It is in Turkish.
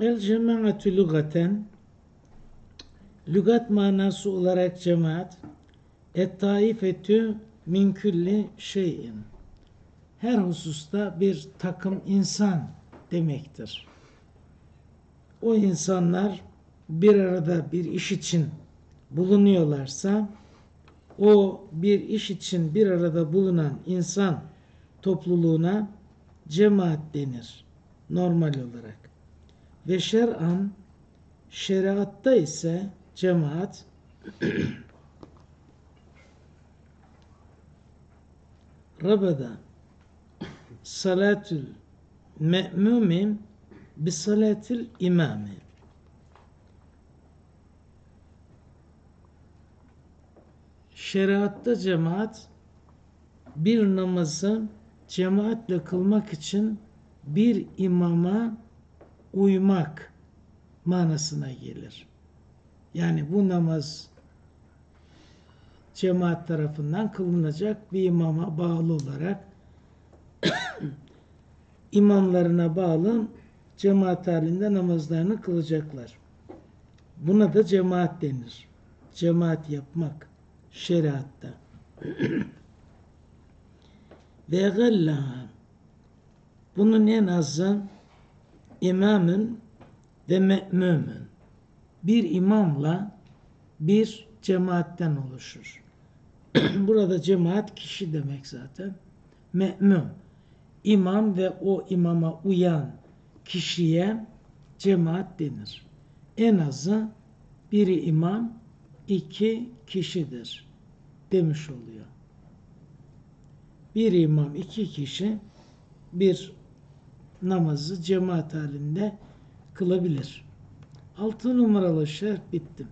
El cemaatü lügaten lügat manası olarak cemaat et taifetü min külli şeyin her hususta bir takım insan demektir. O insanlar bir arada bir iş için bulunuyorlarsa o bir iş için bir arada bulunan insan topluluğuna cemaat denir normal olarak. Ve şer'an şeriatta ise cemaat rabada salatül me'mumi bi salatil imami. Şeriatta cemaat bir namazı cemaatle kılmak için bir imama uymak manasına gelir. Yani bu namaz cemaat tarafından kılınacak bir imama bağlı olarak imamlarına bağlı cemaat halinde namazlarını kılacaklar. Buna da cemaat denir. Cemaat yapmak şeriatta. Ve gallaha bunun en azı imamın ve me'mumün bir imamla bir cemaatten oluşur. Burada cemaat kişi demek zaten. Me'mum imam ve o imama uyan kişiye cemaat denir. En azı biri imam, iki kişidir demiş oluyor. Bir imam, iki kişi bir namazı cemaat halinde kılabilir. Altı numaralı şart bitti.